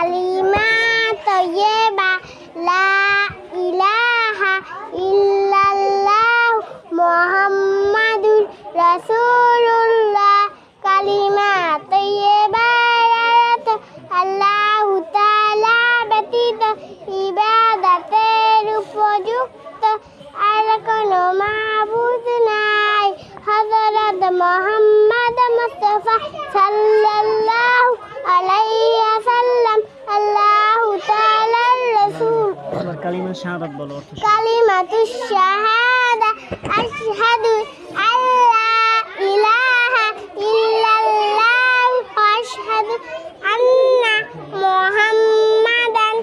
কালিমা তৈয়বা লা ইলাহা ইল্লাল্লাহ মুহাম্মাদুর রাসূলুল্লাহ কালিমা তৈয়বা আল্লাহ তাআলা ব্যতীত ইবাদতের উপযুক্ত আর কোনো মাবুদ নাই হযরত মুহাম্মদ মুস্তাফা কালিমা শাহাদাত বলো, অর্থ। কালিমাতু শাহাদা, আশহাদু আল্লা ইলাহা ইল্লাল্লাহ, আশহাদু আন্না মুহাম্মাদান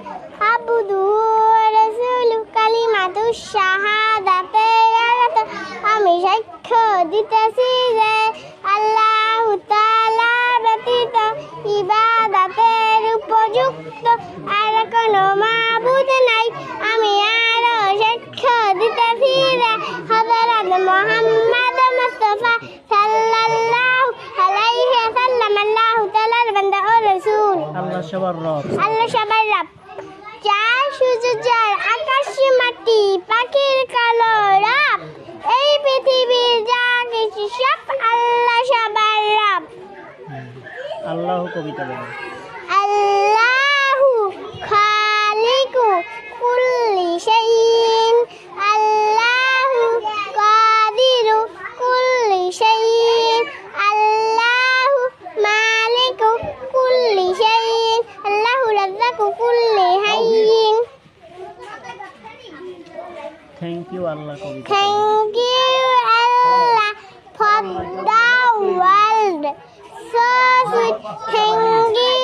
আবদুহু ওয়া রাসূলুহু কালিমাতু শাহাদাতের অর্থ আমি সাক্ষ্য দিতেছি যে আল্লাহ তাআলা ব্যতীত ইবাদতের উপযুক্ত আর কোনো মাবুদ নাই আমি আরও সাক্ষ্য দিতেছি যে হযরত মুহাম্মদ মুস্তাফা সাল্লাল্লাহু আলাইহি ওয়াসাল্লাম আল্লাহু তাআলার বান্দা ও রাসূল আল্লাহ সবার রব আল্লাহ সবার রব চার আকাশ মাটি পাখির কালো রব এই পৃথিবীর যা কিছু সব আল্লাহ সবার রব আল্লাহ কবিতা বলো Thank you Allah. Thank you Allah for the world. So sweet. Thank you.